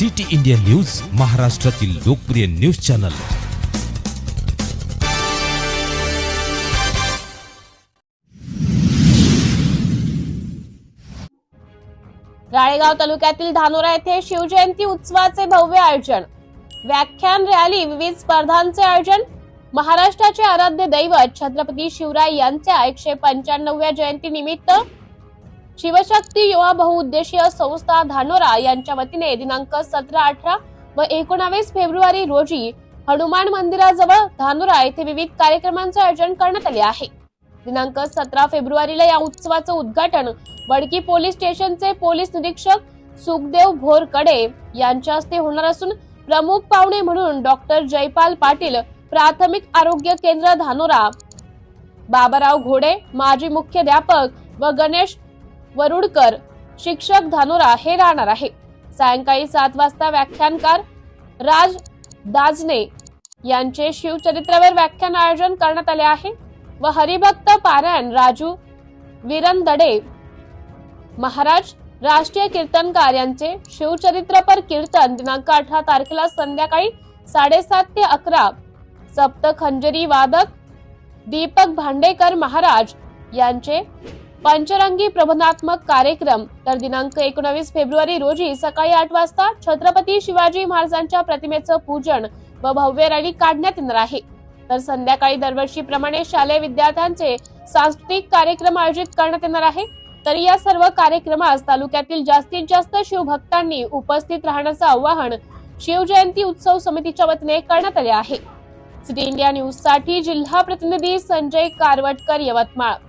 City India news महाराष्ट्रातील लोकप्रिय news channel. Ralegaon तालुक्यातील धानोरा येथे शिवजयंती उत्सवाचे भव्य आयोजन. व्याख्यान रॅली विविध स्पर्धांचे आयोजन. महाराष्ट्राचे आराध्य दैवत छत्रपती शिवराय यांच्या एकशे पंच्याण्णव्या जयंती निमित्त शिवशक्ती युवा बहुउद्देशीय संस्था धानोरा यांच्या वतीने दिनांक सतरा अठरा व एकोणावीस फेब्रुवारी रोजी हनुमान मंदिराजवळ धानोरा येथे विविध कार्यक्रमांचे आयोजन करण्यात आले आहे. दिनांक सतरा फेब्रुवारीला या उत्सवाचं उद्घाटन वडकी पोलीस स्टेशनचे पोलीस निरीक्षक सुखदेव भोरकडे यांच्या हस्ते होणार असून प्रमुख पाहुणे म्हणून डॉक्टर जयपाल पाटील प्राथमिक आरोग्य केंद्र धानोरा बाबाराव घोडे माजी मुख्याध्यापक व गणेश वरुडकर शिक्षक धानोरा हे राहणार आहे. सायंकाळी सात वाजता व्याख्यानकार राज दाजने यांचे शिवचरित्रावर व्याख्यान आयोजन करण्यात आले आहे व हरिभक्त पारायण राजू विरंदडे महाराज राष्ट्रीय कीर्तनकार यांचे शिवचरित्रपर कीर्तन दिनांक अठरा तारखेला संध्याकाळी साडेसात ते अकरा. सप्त खंजरी वादक दीपक भांडेकर महाराज यांचे पंचरंगी प्रबंधात्मक कार्यक्रम. तर दिनांक एकोणावीस फेब्रुवारी रोजी सकाळी आठ वाजता छत्रपती शिवाजी महाराजांच्या प्रतिमेचं पूजन व भव्य रॅली काढण्यात येणार आहे. तर संध्याकाळी दरवर्षीप्रमाणे शालेय विद्यार्थ्यांचे सांस्कृतिक कार्यक्रम आयोजित करण्यात येणार आहे. तर या सर्व कार्यक्रमास तालुक्यातील जास्तीत जास्त शिवभक्तांनी उपस्थित राहण्याचं आवाहन शिवजयंती उत्सव समितीच्या वतीने करण्यात आले आहे. सिटी इंडिया न्यूजसाठी जिल्हा प्रतिनिधी संजय कारवटकर यवतमाळ.